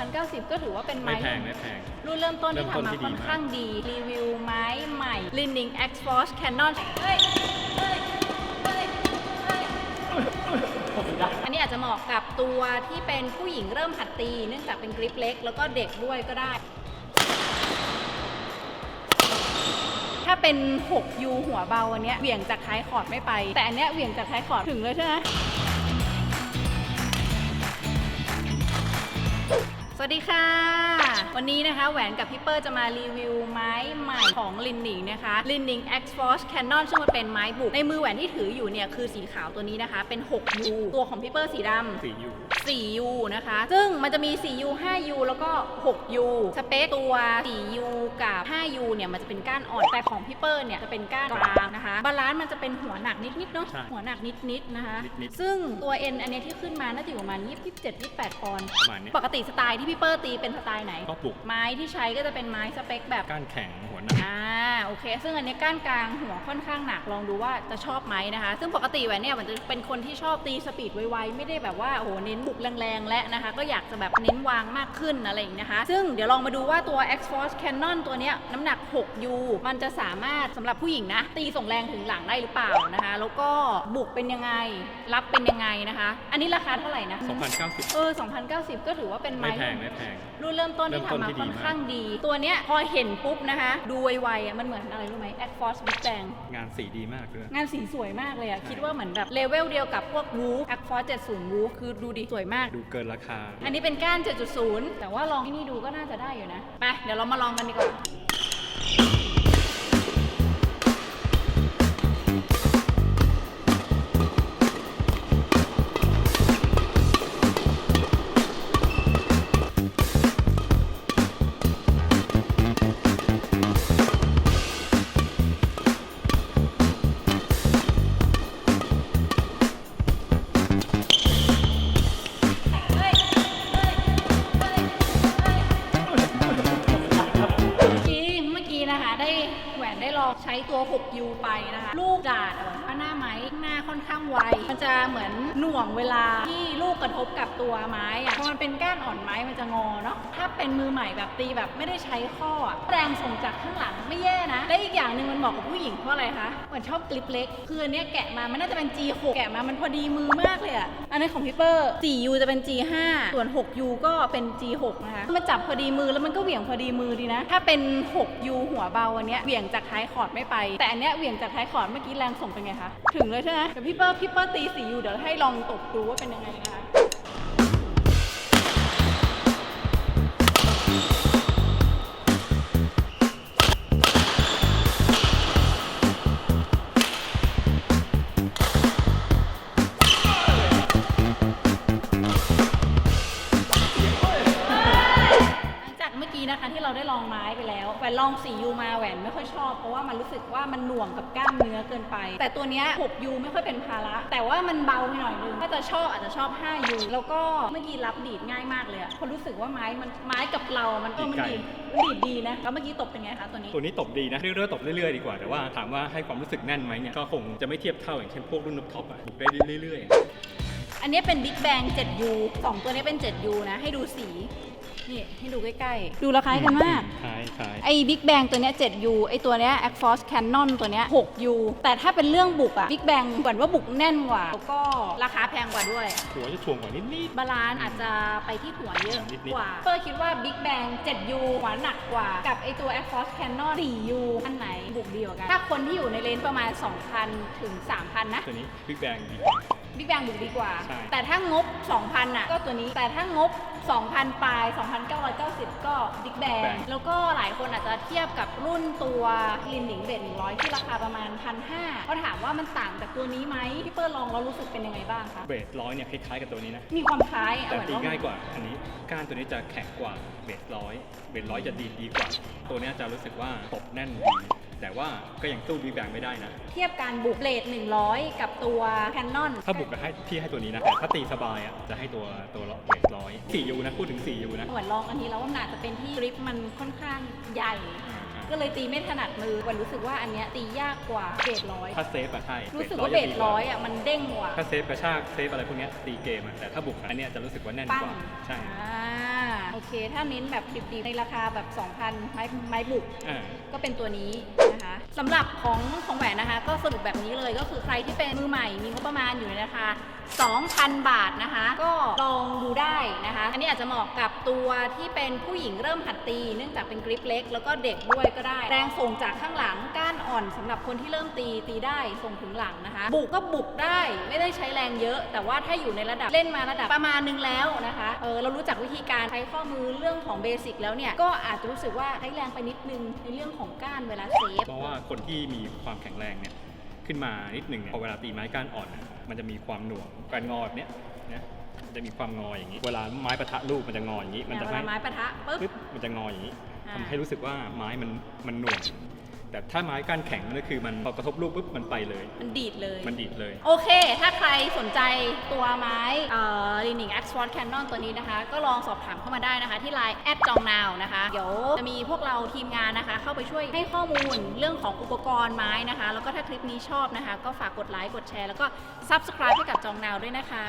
2,090 ก็ถือว่าเป็นไม่ไม้แพงไม่แพง รุ่นเริ่มต้นที่เริ่มต้นทำมาที่ดีค่อนมากข้างดีรีวิวไม้ใหม่ Lining X Force Canon เฮ้ยเฮ้ยเฮ้ยเฮ้ยอันนี้อาจจะเหมาะกับตัวที่เป็นผู้หญิงเริ่มหัดตี เนื่องจากเป็นกริปเล็ก แล้วก็เด็กด้วยก็ได้ ถ้าเป็น 6U หัวเบาอันเนี้ยเหวี่ยงจากท้ายคอร์ดไม่ไป แต่อันเนี้ยเหวี่ยงจากท้ายคอร์ดถึงเลยใช่ไหม วัสดีค่ะ วันนี้นะคะแหวนกับพี่เปอร์จะมารีวิวไม้ใหม่ของลินหนิงนะคะลินหนิง X Force Canon ซึ่งมันเป็นไม้บุก ในมือแหวนที่ถืออยู่เนี่ยคือสีขาวตัวนี้นะคะ เป็น 6U ตัวของพี่เปอร์สีดำสีอยู่ 4U นะคะ ซึ่งมันจะมี 4U 5U แล้วก็ 6U สเปคตัว 4U กับ 5U เนี่ยมันจะเป็นก้านอ่อนแต่ของพี่เปอร์เนี่ยจะเป็นก้านกลางนะคะ บาลานซ์มันจะเป็นหัวหนักนิดๆเนาะใช่หัวหนักนิดๆนะคะ นิดๆซึ่งตัว N อันเนี้ยที่ขึ้นมาน่าจะอยู่ประมาณ27 28ปอนด์ประมาณนี้ปกติสไตล์ที่พี่เปอร์ตีเป็นสไตล์ไหน ก็ปลุกไม้ที่ใช้ก็จะเป็นไม้สเปคแบบ ก้านแข็งหัวหนัก อ่าโอเค ซึ่งอันนี้ก้านกลางหัวค่อนข้างหนักลองดูว่าจะชอบไหมนะคะ ซึ่งปกติแหวนเนี่ยมันจะเป็นคนที่ชอบตีสปีดไวๆไม่ได้แบบว่าโอ้โหเน้นบุกแรงๆ และนะคะ ก็อยากจะแบบเน้นวางมากขึ้นอะไรอย่างนี้นะคะ ซึ่งเดี๋ยวลองมาดูว่าตัว X Force Canon ตัวเนี้ยน้ำหนัก 6U มันจะสามารถสำหรับผู้หญิงนะ ตีส่งแรงถึงหลังได้หรือเปล่านะคะ แล้วก็บุกเป็นยังไง รับเป็นยังไงนะคะ อันนี้ราคาเท่าไหร่นะ2,090 เออ 2,090 ก็ถือว่าเป็นไม้ไม่แพงไม่แพงรุ่นเริ่มต้นที่เริ่มต้นทำมาที่ดีค่อนมากข้างดี ตัวเนี้ยพอเห็นปุ๊บนะคะ ดูไวๆอะมันเหมือนอะไรรู้ไหม Air Force Big Bang งานสีดีมากเลยงานสีสวยมากเลยอะใช่คิดว่าเหมือนแบบเลเวลเดียวกับพวก Woo Air Force 70 Woo คือดูดีสวยมาก ดูเกินราคา อันนี้เป็นก้าน 7.0 แต่ว่าลองที่นี่ดูก็น่าจะได้อยู่นะไปเดี๋ยวเรามาลองกันดีกว่า you ช้ตัว 6U ไปนะคะ ลูกดาดแบบว่าหน้าไม้หน้าค่อนข้างไว มันจะเหมือนหน่วงเวลาที่ลูกกระทบกับตัวไม้อะพอมันเป็นก้านอ่อนไม้มันจะงอเนาะ ถ้าเป็นมือใหม่แบบตีแบบไม่ได้ใช้ข้อ แรงส่งจากข้างหลังไม่แย่นะ และอีกอย่างหนึ่งมันเหมาะกับผู้หญิงเพราะอะไรคะเหมือนชอบกลิปเล็ก คืออันเนี้ยแกะมา มันน่าจะเป็น G6 แกะมา มันพอดีมือมากเลยอะอันนั้นของพี่เปอร์ 4U จะเป็น G5 ส่วน 6U ก็เป็น G6 นะคะมันจับพอดีมือแล้วมันก็เหวี่ยงพอดีมือดีนะ ถ้าเป็น 6U หัวเบาอันเนี้ยเหวี่ยงจากท้ายคอร์ดไม่ไป แต่อันเนี้ยเหวี่ยงจากท้ายขอนเมื่อกี้แรงส่งเป็นไงคะ ถึงเลยใช่ไหมเดี๋ยวพี่เปอร์พี่เปอร์ตีสีอยู่เดี๋ยวให้ลองตบดูว่าเป็นยังไงนะคะ นะคะที่เราได้ลองไม้ไปแล้วแหวนลอง 4U มาแหวนไม่ค่อยชอบ เพราะว่ามันรู้สึกว่ามันหน่วงกับกล้ามเนื้อเกินไป แต่ตัวเนี้ย 6U ไม่ค่อยเป็นภาระ แต่ว่ามันเบาไปหน่อยนึงถ้าจะชอบอาจจะชอบ 5U แล้วก็เมื่อกี้รับดีดง่ายมากเลยอะเพราะรู้สึกว่าไม้มันไม้กับเรา มันก็มันดีดมันดีดดีนะแล้วเมื่อกี้ตบเป็นไงคะตัวนี้ ตัวนี้ตบดีนะเรื่อยๆตบเรื่อยๆดีกว่าแต่ว่าถามว่าให้ความรู้สึกแน่นไหมเนี่ยก็คงจะไม่เทียบเท่าอย่างเช่นพวกรุ่นนบท็อปอะบุกได้เรื่อยอันนี้เป็น Big Bang 7U สองตัวนี้เป็น 7U นะ ให้ดูสี นี่ให้ดูใกล้ๆ ดูและคล้ายกันมากคล้ายคล้ายไอ้ Big Bang ตัวเนี้ย 7U ไอ้ตัวเนี้ย Air Force Canon ตัวเนี้ย 6U แต่ถ้าเป็นเรื่องบุกอะ Big Bang เหมือนว่าบุกแน่นกว่า แล้วก็ราคาแพงกว่าด้วย หัวจะถ่วงกว่านิดบาลานซ์อาจจะไปที่หัวเยอะนิดๆ กว่าเพื่อคิดว่า Big Bang 7U หัวหนักกว่า กับไอตัว Air Force Canon 4U อันไหนบุกดีกว่ากัน ถ้าคนที่อยู่ในเลนส์ประมาณ 2,000 ถึง 3,000 นะๆตัวนี้บิ๊กแบงดี บิ๊กแบงบุกดีกว่า ใช่ แต่ถ้างบ 2,000อะก็ตัวนี้แต่ถ้างบ 2,000 ปลาย 2,990 ก็บิ๊กแบงแล้วก็หลายคนอาจจะเทียบกับรุ่นตัวลินหนิงเบด100 ที่ราคาประมาณ 1,500เขาถามว่ามันต่างจากตัวนี้ไหมพี่เปิ้ลลองแล้วรู้สึกเป็นยังไงบ้างคะเบสร้อยเนี่ยคล้ายๆกับตัวนี้นะ มีความคล้ายอะแต่เหมือนตีว่าง่ายกว่า อันนี้ก้านตัวนี้จะแข็งกว่าเบสร้อยเบสร้อยจะดีดีกว่า ตัวเนี้ยจะรู้สึกว่าตบแน่นดี แต่ว่าก็ยังสู้บิ๊กแบงไม่ได้นะ เทียบการบุกเลท100 กับตัว Canon ถ้าบุกก็ให้พี่ให้ตัวนี้นะแต่ถ้าตีสบายอะจะให้ตัวตัวเบสร้อยสี่ยูนะพูดถึงสี่ยูนะเหมือนลองอันนี้แล้วว่ามันอาจจะเป็นที่กริปมันค่อนข้างใหญ่อ่า ก็เลยตีไม่ถนัดมือวันรู้สึกว่าอันเนี้ยตียากกว่าเบสร้อยถ้าเซฟอะใช่รู้สึกว่าเบสร้อยอะมันเด้งกว่าถ้าเซฟกระชากเซฟอะไรพวกเนี้ยตีเกมอะแต่ถ้าบุกอันเนี้ยจะรู้สึกว่าแน่นปั้กงว่าใช่อ่าโอเค ถ้าเน้นแบบดิบๆในราคาแบบ 2,000 ไม้ไม้บุกอ่า ก็เป็นตัวนี้นะคะ สำหรับของของแหวนนะคะ ก็สรุปแบบนี้เลยก็คือใครที่เป็นมือใหม่มีงบประมาณอยู่ในราคา 2,000 บาทนะคะ ก็ลองดูได้นะคะ อันนี้อาจจะเหมาะกับตัวที่เป็นผู้หญิงเริ่มหัดตี เนื่องจากเป็นกริปเล็ก แล้วก็เด็กด้วยก็ได้ แรงส่งจากข้างหลังก้านอ่อนสำหรับคนที่เริ่มตีตีได้ส่งถึงหลังนะคะ บุกก็บุกได้ไม่ได้ใช้แรงเยอะ แต่ว่าถ้าอยู่ในระดับเล่นมาระดับประมาณนึงแล้วนะคะเออเรารู้จักวิธีการใช้ข้อมือเรื่องของเบสิกแล้วเนี่ยก็อาจจะรู้สึกว่าใช้แรงไปนิดนึงในเรื่องของก้านเวลาเซฟเพราะว่าคนที่มีความแข็งแรงเนี่ยขึ้นมานิดหนึ่งเนี่ยพอเวลาตีไม้ก้านอ่อนอะมันจะมีความหน่วงการงอแบบเนี้ยนะมันจะมีความงออย่างนี้ เวลาไม้ปะทะลูกมันจะงออย่างนี้ มันจะเวให้ลาไม้ปะทะปุ๊บ ปึ๊บมันจะงออย่างนี้อ่า ทำให้รู้สึกว่าไม้มันมันหน่วง แต่ถ้าไม้การแข็งมันก็คือมันพอกระทบลูกปุ๊บมันไปเลย มันดีดเลย มันดีดเลย โอเค ถ้าใครสนใจตัวไม้เอ่อลินิกแอ็กซ์ฟอร์ดแคนนอนตัวนี้นะคะ ก็ลองสอบถามเข้ามาได้นะคะ ที่ไลน์แอดจองนาวนะคะ เดี๋ยวจะมีพวกเราทีมงานนะคะ เข้าไปช่วยให้ข้อมูลเรื่องของอุปกรณ์ไม้นะคะ แล้วก็ถ้าคลิปนี้ชอบนะคะ ก็ฝากกดไลค์กดแชร์แล้วก็ซับสไครป์ให้กับจองนาวด้วยนะคะ